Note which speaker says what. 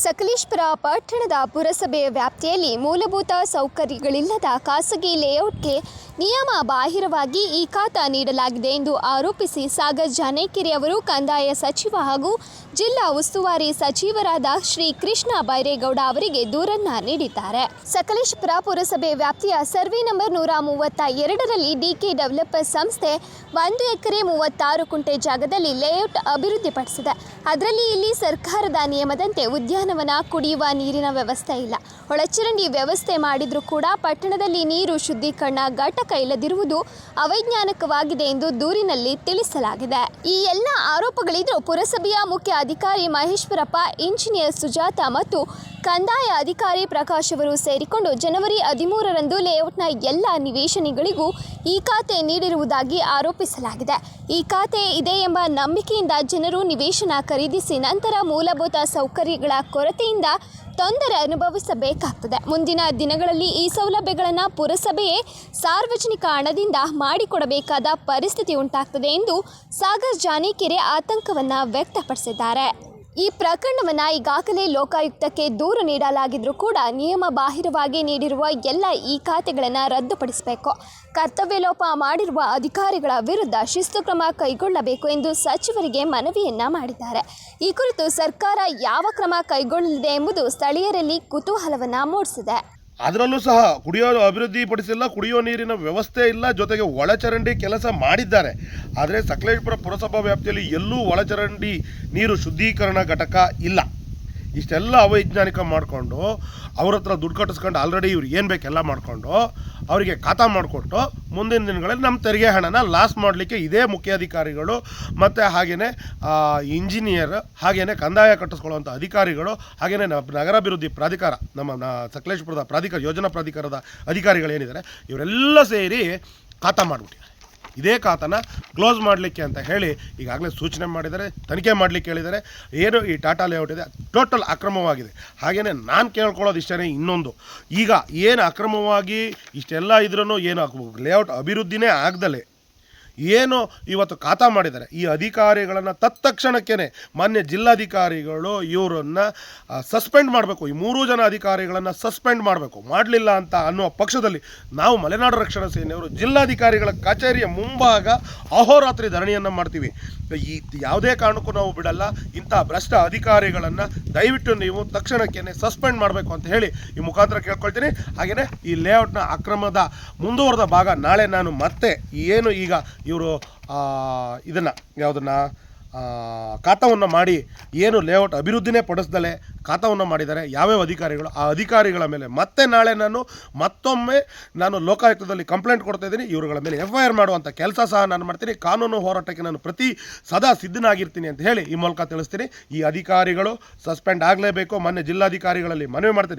Speaker 1: ಸಕಲೇಶ್ಪುರ ಪಟ್ಟಣದ ಪುರಸಭೆಯ ವ್ಯಾಪ್ತಿಯಲ್ಲಿ ಮೂಲಭೂತ ಸೌಕರ್ಯಗಳಿಲ್ಲದ ಖಾಸಗಿ ಲೇಔಟ್ಗೆ ನಿಯಮ ಬಾಹಿರವಾಗಿ ಈ ಖಾತ ನೀಡಲಾಗಿದೆ ಎಂದು ಆರೋಪಿಸಿ ಸಾಗರ್ ಜಾನೇಕೆರೆ ಅವರು, ಕಂದಾಯ ಸಚಿವ ಹಾಗೂ ಜಿಲ್ಲಾ ಉಸ್ತುವಾರಿ ಸಚಿವರಾದ ಶ್ರೀ ಕೃಷ್ಣ ಬೈರೇಗೌಡ ಅವರಿಗೆ ದೂರನ್ನ ನೀಡಿದ್ದಾರೆ. ಸಕಲೇಶಪುರ ಪುರಸಭೆ ವ್ಯಾಪ್ತಿಯ ಸರ್ವೆ ನಂಬರ್ ನೂರ ಮೂವತ್ತ ಎರಡರಲ್ಲಿ ಡಿಕೆ ಡೆವಲಪರ್ ಸಂಸ್ಥೆ ಒಂದು ಎಕರೆ ಮೂವತ್ತಾರು ಕುಂಟೆ ಜಾಗದಲ್ಲಿ ಲೇಔಟ್ ಅಭಿವೃದ್ಧಿಪಡಿಸಿದೆ. ಅದರಲ್ಲಿ ಇಲ್ಲಿ ಸರ್ಕಾರದ ನಿಯಮದಂತೆ ಉದ್ಯಾನವನ, ಕುಡಿಯುವ ನೀರಿನ ವ್ಯವಸ್ಥೆ ಇಲ್ಲ. ಒಳಚರಂಡಿ ವ್ಯವಸ್ಥೆ ಮಾಡಿದ್ರೂ ಕೂಡ ಪಟ್ಟಣದಲ್ಲಿ ನೀರು ಶುದ್ಧೀಕರಣ ಘಟಕ ಇಲ್ಲದಿರುವುದು ಅವೈಜ್ಞಾನಿಕವಾಗಿದೆ ಎಂದು ದೂರಿನಲ್ಲಿ ತಿಳಿಸಲಾಗಿದೆ. ಈ ಎಲ್ಲ ಆರೋಪಗಳಿದ್ರೂ ಪುರಸಭೆಯ ಮುಖ್ಯ ಅಧಿಕಾರಿ ಮಹೇಶ್ವರಪ್ಪ, ಇಂಜಿನಿಯರ್ ಸುಜಾತ ಮತ್ತು ಕಂದಾಯ ಅಧಿಕಾರಿ ಪ್ರಕಾಶ್ ಅವರು ಸೇರಿಕೊಂಡು ಜನವರಿ ಹದಿಮೂರರಂದು ಲೇಔಟ್ನ ಎಲ್ಲ ನಿವೇಶನಗಳಿಗೂ ಈ ಖಾತೆ ನೀಡಿರುವುದಾಗಿ ಆರೋಪಿಸಲಾಗಿದೆ. ಈ ಖಾತೆ ಇದೆ ಎಂಬ ನಂಬಿಕೆಯಿಂದ ಜನರು ನಿವೇಶನ ಖರೀದಿಸಿ ನಂತರ ಮೂಲಭೂತ ಸೌಕರ್ಯಗಳ ಕೊರತೆಯಿಂದ ತೊಂದರೆ ಅನುಭವಿಸಬೇಕಾಗ್ತದೆ. ಮುಂದಿನ ದಿನಗಳಲ್ಲಿ ಈ ಸೌಲಭ್ಯಗಳನ್ನು ಪುರಸಭೆಯೇ ಸಾರ್ವಜನಿಕ ಹಣದಿಂದ ಮಾಡಿಕೊಡಬೇಕಾದ ಪರಿಸ್ಥಿತಿ ಉಂಟಾಗ್ತದೆ ಎಂದು ಸಾಗರ್ ಜಾನಿಕೆರೆ ಆತಂಕವನ್ನು ವ್ಯಕ್ತಪಡಿಸಿದ್ದಾರೆ. ಈ ಪ್ರಕರಣವನ್ನು ಈಗಾಗಲೇ ಲೋಕಾಯುಕ್ತಕ್ಕೆ ದೂರು ನೀಡಲಾಗಿದ್ರೂ ಕೂಡ ನಿಯಮ ಬಾಹಿರವಾಗಿ ನೀಡಿರುವ ಎಲ್ಲ ಈ ಖಾತೆಗಳನ್ನು ರದ್ದುಪಡಿಸಬೇಕು. ಕರ್ತವ್ಯ ಲೋಪ ಮಾಡಿರುವ ಅಧಿಕಾರಿಗಳ ವಿರುದ್ಧ ಶಿಸ್ತು ಕ್ರಮ ಕೈಗೊಳ್ಳಬೇಕು ಎಂದು ಸಚಿವರಿಗೆ ಮನವಿಯನ್ನ ಮಾಡಿದ್ದಾರೆ. ಈ ಕುರಿತು ಸರ್ಕಾರ ಯಾವ ಕ್ರಮ ಕೈಗೊಳ್ಳಲಿದೆ ಎಂಬುದು ಸ್ಥಳೀಯರಲ್ಲಿ ಕುತೂಹಲವನ್ನು ಮೂಡಿಸಿದೆ.
Speaker 2: ಅದರಲ್ಲೂ ಸಹ ಕುಡಿಯೋ ಅಭಿವೃದ್ಧಿ ಪಡಿಸಿಲ್ಲ ಕುಡಿಯೋ ನೀರಿನ ವ್ಯವಸ್ಥೆ ಇಲ್ಲ, ಜೊತೆಗೆ ಒಳಚರಂಡಿ ಕೆಲಸ ಮಾಡಿದ್ದಾರೆ. ಆದರೆ ಸಕಲೇಶ್ಪುರ ಪುರಸಭಾ ವ್ಯಾಪ್ತಿಯಲ್ಲಿ ಎಲ್ಲೂ ಒಳಚರಂಡಿ ನೀರು ಶುದ್ಧೀಕರಣ ಘಟಕ ಇಲ್ಲ. ಇಷ್ಟೆಲ್ಲ ಅವೈಜ್ಞಾನಿಕ ಮಾಡಿಕೊಂಡು ಅವ್ರ ಹತ್ರ ದುಡ್ಡು ಕಟ್ಟಿಸ್ಕೊಂಡು ಆಲ್ರೆಡಿ ಇವ್ರು ಏನು ಬೇಕೆಲ್ಲ ಮಾಡಿಕೊಂಡು ಅವರಿಗೆ ಖಾತಾ ಮಾಡಿಕೊಟ್ಟು ಮುಂದಿನ ದಿನಗಳಲ್ಲಿ ನಮ್ಮ ತೆರಿಗೆ ಹಣನ ಲಾಸ್ ಮಾಡಲಿಕ್ಕೆ ಇದೇ ಮುಖ್ಯಾಧಿಕಾರಿಗಳು ಮತ್ತು ಹಾಗೆಯೇ ಇಂಜಿನಿಯರ್ ಹಾಗೆಯೇ ಕಂದಾಯ ಕಟ್ಟಿಸ್ಕೊಳ್ಳುವಂಥ ಅಧಿಕಾರಿಗಳು ಹಾಗೆಯೇ ನಗರಾಭಿವೃದ್ಧಿ ಪ್ರಾಧಿಕಾರ, ನಮ್ಮ ಸಕಲೇಶ್ಪುರದ ಪ್ರಾಧಿಕಾರ, ಯೋಜನಾ ಪ್ರಾಧಿಕಾರದ ಅಧಿಕಾರಿಗಳು ಏನಿದ್ದಾರೆ, ಇವರೆಲ್ಲ ಸೇರಿ ಖಾತಾ ಮಾಡಿಬಿಟ್ಟಿದ್ದಾರೆ. ಇದೇ ಖಾತನ ಕ್ಲೋಸ್ ಮಾಡಲಿಕ್ಕೆ ಅಂತ ಹೇಳಿ ಈಗಾಗಲೇ ಸೂಚನೆ ಮಾಡಿದ್ದಾರೆ, ತನಿಖೆ ಮಾಡಲಿಕ್ಕೆ ಹೇಳಿದ್ದಾರೆ. ಏನು ಈ ಟಾಟಾ ಲೇಔಟ್ ಇದೆ, ಟೋಟಲ್ ಅಕ್ರಮವಾಗಿದೆ. ಹಾಗೆಯೇ ನಾನು ಕೇಳ್ಕೊಳ್ಳೋದು ಇಷ್ಟೇ ಇನ್ನೊಂದು. ಈಗ ಏನು ಅಕ್ರಮವಾಗಿ ಇಷ್ಟೆಲ್ಲ ಇದ್ರೂ ಏನು ಲೇಔಟ್ ಅಭಿವೃದ್ಧಿನೇ ಆಗದಲೇ. ಏನು ಇವತ್ತು ಖಾತಾ ಮಾಡಿದ್ದಾರೆ. ಈ ಅಧಿಕಾರಿಗಳನ್ನು ತತ್ಕ್ಷಣಕ್ಕೇ ಮಾನ್ಯ ಜಿಲ್ಲಾಧಿಕಾರಿಗಳು ಇವರನ್ನು ಸಸ್ಪೆಂಡ್ ಮಾಡಬೇಕು. ಈ ಮೂರು ಜನ ಅಧಿಕಾರಿಗಳನ್ನು ಸಸ್ಪೆಂಡ್ ಮಾಡಬೇಕು. ಮಾಡಲಿಲ್ಲ ಅಂತ ಅನ್ನುವ ಪಕ್ಷದಲ್ಲಿ ನಾವು ಮಲೆನಾಡು ರಕ್ಷಣಾ ಸೇನೆಯವರು ಜಿಲ್ಲಾಧಿಕಾರಿಗಳ ಕಚೇರಿಯ ಮುಂಭಾಗ ಅಹೋರಾತ್ರಿ ಧರಣಿಯನ್ನು ಮಾಡ್ತೀವಿ. ಈ ಯಾವುದೇ ಕಾರಣಕ್ಕೂ ನಾವು ಬಿಡಲ್ಲ. ಇಂಥ ಭ್ರಷ್ಟ ಅಧಿಕಾರಿಗಳನ್ನು ದಯವಿಟ್ಟು ನೀವು ತಕ್ಷಣಕ್ಕೇ ಸಸ್ಪೆಂಡ್ ಮಾಡಬೇಕು ಅಂತ ಹೇಳಿ ಈ ಮುಖಾಂತರ ಕೇಳ್ಕೊಳ್ತೀನಿ. ಹಾಗೆಯೇ ಈ ಲೇಔಟ್ನ ಅಕ್ರಮದ ಮುಂದುವರೆದ ಭಾಗ ನಾಳೆ ನಾನು ಮತ್ತೆ ಏನು ಈಗ ಇವರು ಇದನ್ನು, ಯಾವುದನ್ನು ಖಾತವನ್ನು ಮಾಡಿ ಏನು ಲೇಔಟ್ ಅಭಿವೃದ್ಧಿನೇ ಪಡಿಸ್ದಲೇ ಖಾತವನ್ನು ಮಾಡಿದ್ದಾರೆ. ಯಾವ್ಯಾವ ಅಧಿಕಾರಿಗಳು, ಆ ಅಧಿಕಾರಿಗಳ ಮೇಲೆ ಮತ್ತೆ ನಾಳೆ ನಾನು ಮತ್ತೊಮ್ಮೆ ನಾನು ಲೋಕಾಯುಕ್ತದಲ್ಲಿ ಕಂಪ್ಲೇಂಟ್ ಕೊಡ್ತಾ ಇದ್ದೀನಿ. ಇವರುಗಳ ಮೇಲೆ ಎಫ್ ಐ ಆರ್ ಮಾಡುವಂಥ ಕೆಲಸ ಸಹ ನಾನು ಮಾಡ್ತೀನಿ. ಕಾನೂನು ಹೋರಾಟಕ್ಕೆ ನಾನು ಪ್ರತಿ ಸದಾ ಸಿದ್ಧನಾಗಿರ್ತೀನಿ ಅಂತ ಹೇಳಿ ಈ ಮೂಲಕ ತಿಳಿಸ್ತೀನಿ. ಈ ಅಧಿಕಾರಿಗಳು ಸಸ್ಪೆಂಡ್ ಆಗಲೇಬೇಕು. ಮೊನ್ನೆ ಜಿಲ್ಲಾಧಿಕಾರಿಗಳಲ್ಲಿ ಮನವಿ ಮಾಡ್ತೀನಿ.